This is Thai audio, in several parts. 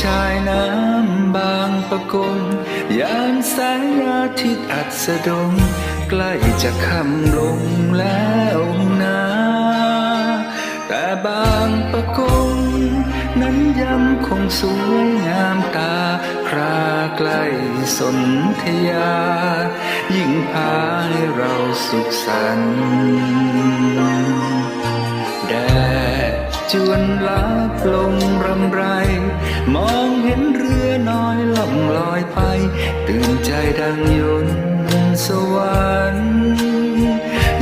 ชายน้ำบางประกงยามแสงอาทิตย์อัสดง ใกล้จะค่ำลงแล้วนะแต่บางประกง นั้นยังคงสวยงามตา คราใกล้สนธยา ยิ่งพาให้เราสุขสันต์แดดจวนลับลงรำไร มองเห็นเรือน้อยล่องลอยไป ตื่นใจดังยนต์สวรรค์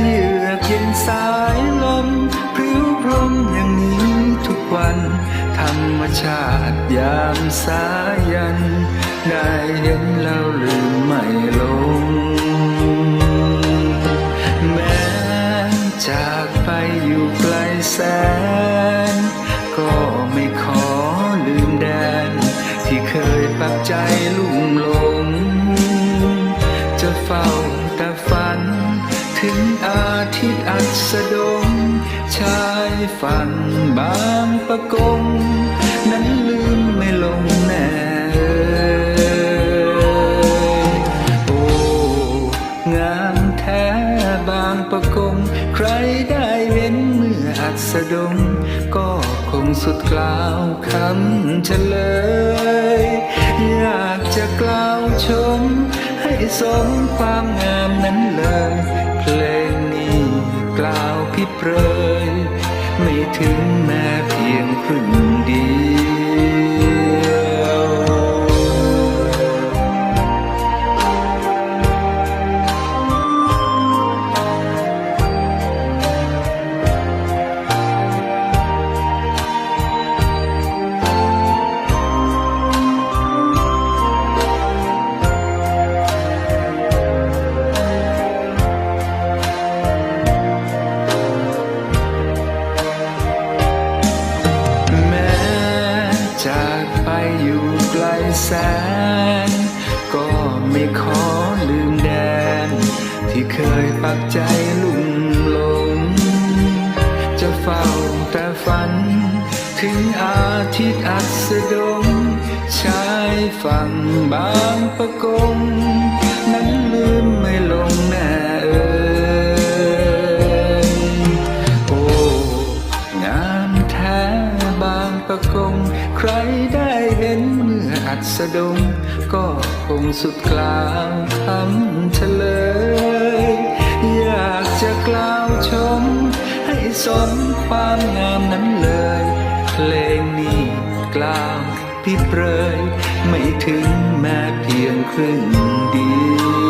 เยือกเย็นสายลมพริ้วพรมอย่างนี้ทุกวัน ธรรมชาติยามสายัน ได้เห็นแล้วลืมไม่ลง ใจลุ่มหลง จะเฝ้าแต่ฝัน ถึงอาทิตย์อัสดง ชายฝันบางประกง นั้นลืมไม่ลงแน่โอ้งามแท้บางประกง ใครได้เห็นเมื่ออัสดงก็คงสุดกล่าวคำเฉลย สมความงามนั้นเลย เพลงนี้กล่าวพิเปรย ไม่ถึงแม้เพียงครึ่ง แสน ก็ไม่ขอลืมแดน ที่เคยปักใจลุ่มหลง จะเฝ้าแต่ฝัน ถึงอาทิตย์อัสดงชายฝั่งบางประกง มื่ออัสดง ก็คงสุดกล่าวคำเฉลย อยากจะกล่าวชม ให้สมความงามนั้นเลย เพลงนี้กล่าวพิเปรย ไม่ถึงแม้เพียงครึ่งเดียว